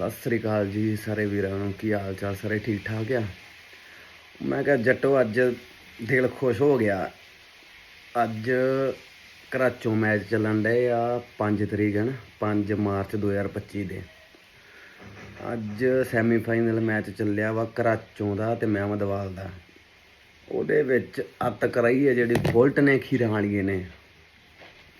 ਸਤਿ ਸ੍ਰੀ ਅਕਾਲ ਜੀ ਸਾਰੇ ਵੀਰਾਂ ਨੂੰ, ਕੀ ਹਾਲ ਚਾਲ? ਸਾਰੇ ਠੀਕ ਠਾਕ ਆ? ਮੈਂ ਕਿਹਾ ਜੱਟੋ, ਅੱਜ ਦਿਲ ਖੁਸ਼ ਹੋ ਗਿਆ। ਅੱਜ ਕਰਾਚੋਂ ਮੈਚ ਚੱਲਣ ਡਏ ਆ 5 ਤਰੀਕ ਹੈ ਨਾ 5 ਮਾਰਚ 2025 ਦੇ। ਅੱਜ ਸੈਮੀਫਾਈਨਲ ਮੈਚ ਚੱਲਿਆ ਵਾ ਕਰਾਚੋਂ ਦਾ ਤੇ ਮਹਿਮਦਵਾਲ ਦਾ। ਉਹਦੇ ਵਿੱਚ ਅੱਤ ਕਰਾਈ ਹੈ ਜਿਹੜੀ ਬੁਲਟ ਨੇ ਖੀਰਾਂ ਵਾਲੀਏ ਨੇ।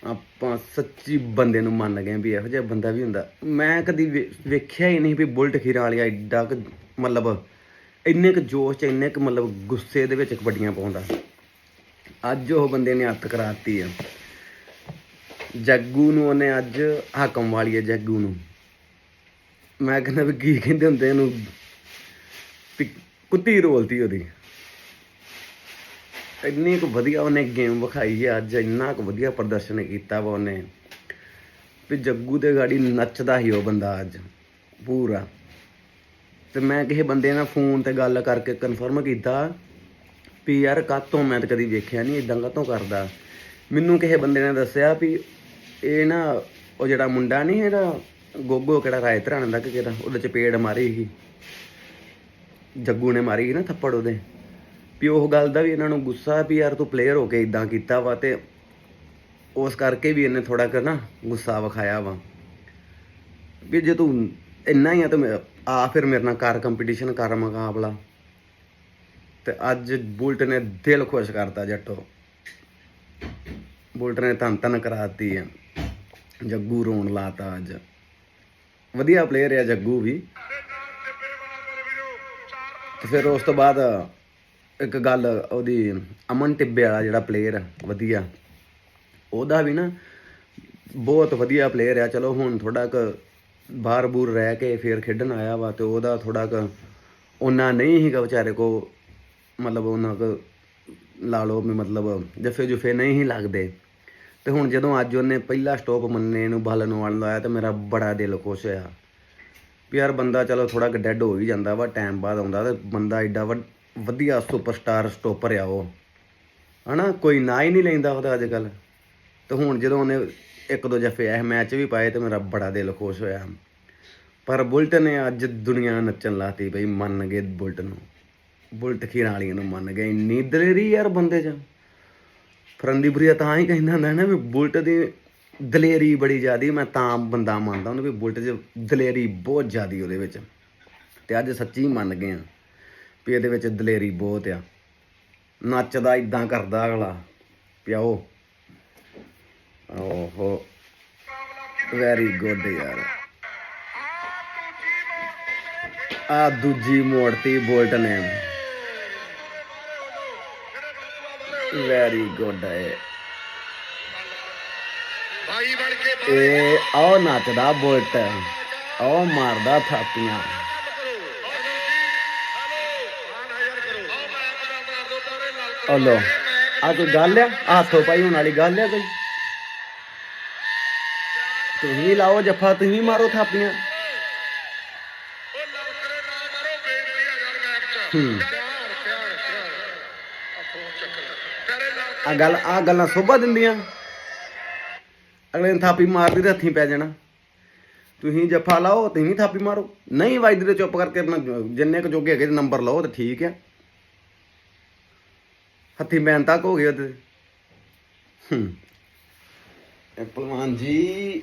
ਆਪਾਂ ਸੱਚੀ ਬੰਦੇ ਨੂੰ ਮੰਨ ਗਏ ਵੀ ਇਹੋ ਜਿਹਾ ਬੰਦਾ ਵੀ ਹੁੰਦਾ। ਮੈਂ ਕਦੀ ਵੇ- ਵੇਖਿਆ ਹੀ ਨਹੀਂ ਵੀ ਬੁਲਟ ਖੀਰਾਂ ਵਾਲੀਆ ਐਡਾ ਕੁ ਮਤਲਬ ਇੰਨੇ ਕੁ ਜੋਸ਼ ਚ, ਇੰਨੇ ਕੁ ਮਤਲਬ ਗੁੱਸੇ ਦੇ ਵਿੱਚ ਕਬੱਡੀਆਂ ਪਾਉਂਦਾ। ਅੱਜ ਉਹ ਬੰਦੇ ਨੇ ਹੱਥ ਕਰਾਤੀ ਆ। ਜੱਗੂ ਨੂੰ ਉਹਨੇ ਅੱਜ ਹਾਕਮ ਵਾਲੀ ਹੈ ਜੱਗੂ ਨੂੰ। ਮੈਂ ਕਹਿੰਦਾ ਵੀ ਕੀ ਕਹਿੰਦੇ ਹੁੰਦੇ ਇਹਨੂੰ? ਵੀ ਕੁੱਤੀ ਰੋਲਤੀ ਉਹਦੀ। ਇੰਨੀ ਕੁ ਵਧੀਆ ਉਹਨੇ ਗੇਮ ਵਿਖਾਈ ਹੈ ਅੱਜ ਇੰਨਾ ਕੁ ਵਧੀਆ ਪ੍ਰਦਰਸ਼ਨ ਕੀਤਾ ਵਾ ਉਹਨੇ। ਵੀ ਜੱਗੂ ਦੇ ਗਾੜੀ ਨੱਚਦਾ ਹੀ ਉਹ ਬੰਦਾ ਅੱਜ, ਪੂਰਾ। ਤੇ ਮੈਂ ਕਿਸੇ ਬੰਦੇ ਨਾਲ ਫੋਨ ਤੇ ਗੱਲ ਕਰਕੇ ਕਨਫਰਮ ਕੀਤਾ ਵੀ ਯਾਰ ਕਾਤੋਂ ਮੈਂ ਤਾਂ ਕਦੀ ਵੇਖਿਆ ਨਹੀਂ ਇਦਾਂ ਕਾਤੋਂ ਕਰਦਾ? ਮੈਨੂੰ ਕਿਸੇ ਬੰਦੇ ਨੇ ਦੱਸਿਆ ਵੀ ਇਹ ਨਾ, ਉਹ ਜਿਹੜਾ ਮੁੰਡਾ ਨਹੀਂ ਇਹਦਾ, ਗੋਗੋ ਕਿਹੜਾ ਰਾਏ ਧਰਾਣ ਦਾ ਕਿ ਕਿਹੜਾ ਉਹਦੇ ਚਪੇੜ ਮਾਰੀ ਸੀ। ਜੱਗੂ ਨੇ ਮਾਰੀ ਸੀ ਨਾ ਥੱਪੜ ਉਹਦੇ। ਵੀ ਉਹ ਗੱਲ ਦਾ ਵੀ ਇਹਨਾਂ ਨੂੰ ਗੁੱਸਾ ਵੀ ਯਾਰ ਤੂੰ ਪਲੇਅਰ ਹੋ ਕੇ ਇਦਾਂ ਕੀਤਾ ਵਾ ਤੇ ਉਸ ਕਰਕੇ ਵੀ ਇਹਨੇ ਥੋੜਾ ਕਰ ਨਾ ਗੁੱਸਾ ਵਿਖਾਇਆ ਵਾ। ਵੀ ਜੇ ਤੂੰ ਇੰਨਾ ਹੀ ਆ ਤਾਂ ਮੈਂ- ਆ ਫਿਰ ਮੇਰੇ ਨਾਲ ਕਰ ਕੰਪੀਟੀਸ਼ਨ ਕਰ ਮੁਕਾਬਲਾ। ਤੇ ਅੱਜ ਬੁਲਟ ਨੇ ਦਿਲ ਖੁਸ਼ ਕਰਤਾ ਜੱਟੋ। ਬੁਲਟ ਨੇ ਧੰਨ ਧੰਨ ਕਰਾਤੀ ਆ। ਜੱਗੂ ਰੋਣ ਲਾਤਾ ਅੱਜ। ਵਧੀਆ ਪਲੇਅਰ ਆ ਜੱਗੂ ਵੀ। ਤੇ ਫਿਰ ਉਸ ਤੋਂ ਬਾਅਦ ਇੱਕ ਗੱਲ ਉਹਦੀ ਅਮਨ ਟਿੱਬੇ ਵਾਲਾ ਜਿਹੜਾ ਪਲੇਅਰ ਵਧੀਆ। ਉਹਦਾ ਵੀ ਨਾ ਬਹੁਤ ਵਧੀਆ ਪਲੇਅਰ ਆ। ਚਲੋ ਹੁਣ ਥੋੜਾ ਕ ਬਾਹਰ ਬੂਰ ਰਹਿ ਕੇ ਫੇਰ ਖੇਡਣ ਆਇਆ ਵਾ ਤੇ ਉਹਦਾ ਥੋੜਾ ਕ ਉਹਨਾਂ ਨਹੀਂ ਹੀਗਾ ਵਿਚਾਰੇ ਕੋ ਮਤਲਬ ਉਹਨਾਂ ਕੋ ਲਾ ਲਓ ਵੀ ਮਤਲਬ ਜਫੇ ਜੁਫੇ ਨਹੀਂ ਹੀ ਲੱਗਦੇ। ਤੇ ਹੁਣ ਜਦੋਂ ਅੱਜ ਉਹਨੇ ਪਹਿਲਾ ਸਟਾਪ ਮੰਨੇ ਨੂੰ ਬਾਲਣ ਵਾਲ ਲਾਇਆ ਤੇ ਮੇਰਾ ਬੜਾ ਦਿਲ ਖੁਸ਼ ਹੋਇਆ। ਵੀ ਯਾਰ ਬੰਦਾ ਚਲੋ ਥੋੜਾ ਕੁ ਡੈਡ ਹੋ ਹੀ ਜਾਂਦਾ ਵਾ ਟਾਈਮ ਬਾਅਦ ਆਉਂਦਾ ਤੇ ਬੰਦਾ ਐਡਾ ਵੱਡ- ਵਧੀਆ ਸੁਪਰਸਟਾਰ ਸਟੋਪਰ ਆ ਉਹ। ਹਨਾ, ਕੋਈ ਨਾ ਹੀ ਨਹੀਂ ਲੈਂਦਾ ਉਹਦਾ ਅੱਜ ਕੱਲ ਤੇ ਹੁਣ ਜਦੋਂ ਉਹਨੇ ਇੱਕ ਦੋ ਜਫੇ ਇਹ ਮੈਚ ਵੀ ਪਾਏ ਤੇ ਮੇਰਾ ਬੜਾ ਦਿਲ ਖੁਸ਼ ਹੋਇਆ। ਪਰ ਬੁਲਟ ਨੇ ਅੱਜ ਦੁਨੀਆ ਨੱਚਣ ਲਾਤੀ ਬਈ, ਮੰਨ ਗਏ ਬੁਲਟ ਨੂੰ। ਬੁਲਟ ਖੀਰਾਂ ਵਾਲੀਆਂ ਨੂੰ ਮੰਨ ਗਏ। ਇੰਨੀ ਦਲੇਰੀ ਯਾਰ ਬੰਦੇ 'ਚ। ਫਰੰਦੀਪੁਰੀਆ ਤਾਂ ਹੀ ਕਹਿੰਦਾ ਹੁੰਦਾ ਨਾ ਵੀ ਬੁਲਟ ਦੀ ਦਲੇਰੀ ਬੜੀ ਜ਼ਿਆਦੀ, ਮੈਂ ਤਾਂ ਬੰਦਾ ਮੰਨਦਾ ਉਹਨੂੰ ਵੀ ਬੁਲਟ 'ਚ ਦਲੇਰੀ ਬਹੁਤ ਜ਼ਿਆਦੀ ਉਹਦੇ ਵਿੱਚ। ਤੇ ਅੱਜ ਸੱਚੀ ਮੰਨ ਗਏ ਆ। ਵੀ ਇਹਦੇ ਵਿੱਚ ਦਲੇਰੀ ਬਹੁਤ ਆ। ਨੱਚਦਾ ਇਦਾਂ ਕਰਦਾ ਅਗਲਾ ਪਿਆਓ। ਓਹੋ। ਵੈਰੀ ਗੁੱਡ ਯਾਰ। ਆ ਦੂਜੀ ਮੋੜਤੀ ਬੋਲਟ ਨੇ। ਵੈਰੀ ਗੁੱਡ ਹੈ ਭਾਈ ਬਣ ਕੇ ਇਹ ਆਹ ਨੱਚਦਾ ਬੁਲਟ ਆਹ ਮਾਰਦਾ ਥਾਪੀਆਂ। ਉਹ ਲੋ ਆ ਕੋਈ ਗੱਲ ਆ? ਹੱਥੋਂ ਪਾਈ ਹੋਣ ਵਾਲੀ ਗੱਲ ਆ ਕੋਈ? ਤੁਸੀਂ ਲਾਓ ਜੱਫਾ, ਤੁਸੀਂ ਮਾਰੋ ਥਾਪੀਆਂ। ਹੂੰ। ਆ ਗੱਲ, ਆ ਗੱਲਾਂ ਸੋਭਾ ਦਿੰਦੀਆਂ। ਅਗਲੇ ਨੇ ਥਾਪੀ ਮਾਰਦੀ ਤੇ ਹੱਥੀਂ ਪੈ ਜਾਣਾ। ਤੁਸੀਂ ਜੱਫਾ ਲਾਓ, ਤੁਸੀਂ ਥਾਪੀ ਮਾਰੋ। ਨਹੀਂ ਵੱਜਦੀ ਤੇ ਚੁੱਪ ਕਰਕੇ ਆਪਣਾ ਜਿੰਨੇ ਕੁ ਜੋਗੇ ਹੈਗੇ, ਨੰਬਰ ਲਓ ਤੇ ਠੀਕ ਆ। ਹੱਥੀਂ ਪੈਣ ਤੱਕ ਹੋ ਗਏ ਉਹਦੇ ਹੂੰ। ਭਲਵਾਨ ਜੀ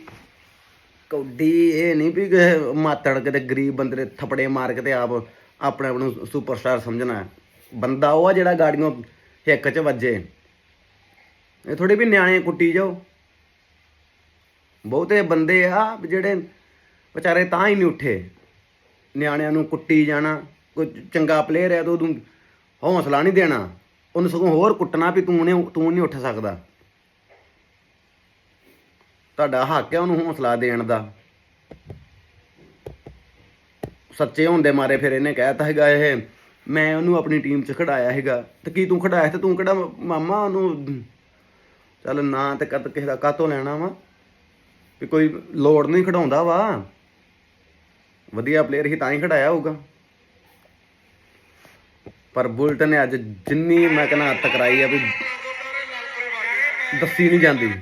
ਕੌਡੀ ਇਹ ਨਹੀਂ ਵੀ ਮਾਤੜ ਕਿਤੇ ਗਰੀਬ ਬੰਦੇ ਦੇ ਥਪੜੇ ਮਾਰ ਕੇ ਤੇ ਆਪ ਆਪਣੇ ਆਪ ਨੂੰ ਸੁਪਰਸਟਾਰ ਸਮਝਣਾ ਬੰਦਾ ਉਹ ਆ ਜਿਹੜਾ ਗਾੜੀਆਂ ਹਿੱਕ 'ਚ ਵੱਜੇ। ਇਹ ਥੋੜੀ ਵੀ ਨਿਆਣੇ ਕੁੱਟੀ ਜਾਓ। ਬਹੁਤੇ ਬੰਦੇ ਆ ਜਿਹੜੇ ਵਿਚਾਰੇ ਤਾਂ ਹੀ ਨਹੀਂ ਉੱਠੇ। ਨਿਆਣਿਆਂ ਨੂੰ ਕੁੱਟੀ ਜਾਣਾ ਕੋਈ ਚੰਗਾ ਪਲੇਅਰ ਹੈ ਤਾਂ ਉਹਨੂੰ ਹੌਸਲਾ ਨਹੀਂ ਦੇਣਾ। ਉਹਨੂੰ ਸਗੋਂ ਹੋਰ ਕੁੱਟਣਾ ਵੀ ਤੂੰ ਨੇ ਤੂੰ ਨਹੀਂ ਉੱਠ ਸਕਦਾ। ਤੁਹਾਡਾ ਹੱਕ ਹੈ ਉਹਨੂੰ ਹੌਸਲਾ ਦੇਣ ਦਾ। ਸੱਚੇ ਹੋਣ ਦੇ ਮਾਰੇ ਫਿਰ ਇਹਨੇ ਕਹਿਤਾ ਹੈਗਾ ਇਹ, ਮੈਂ ਉਹਨੂੰ ਆਪਣੀ ਟੀਮ 'ਚ ਖੜਾਇਆ ਹੈਗਾ ਤੇ ਕੀ ਤੂੰ ਖੜਾਇਆ ਤੇ ਤੂੰ ਕਿਹੜਾ ਮਾਮਾ ਉਹਨੂੰ? ਚੱਲ ਨਾ ਤੇ ਕਦ ਕਿਸੇ ਦਾ ਕਾਤੋਂ ਲੈਣਾ ਵਾ? ਵੀ ਕੋਈ ਲੋੜ ਨਹੀਂ ਖੜਾਉਂਦਾ ਵਾ। ਵਧੀਆ ਪਲੇਅਰ ਹੀ ਤਾਂ ਹੀ ਖੜਾਇਆ ਹੋਊਗਾ। ਪਰ ਬੁਲਟ ਨੇ ਅੱਜ ਜਿੰਨੀ ਮੈਂ ਕਹਿੰਦਾ ਟਕਰਾਈ ਆ ਵੀ ਦੱਸੀ ਨਹੀਂ ਜਾਂਦੀ।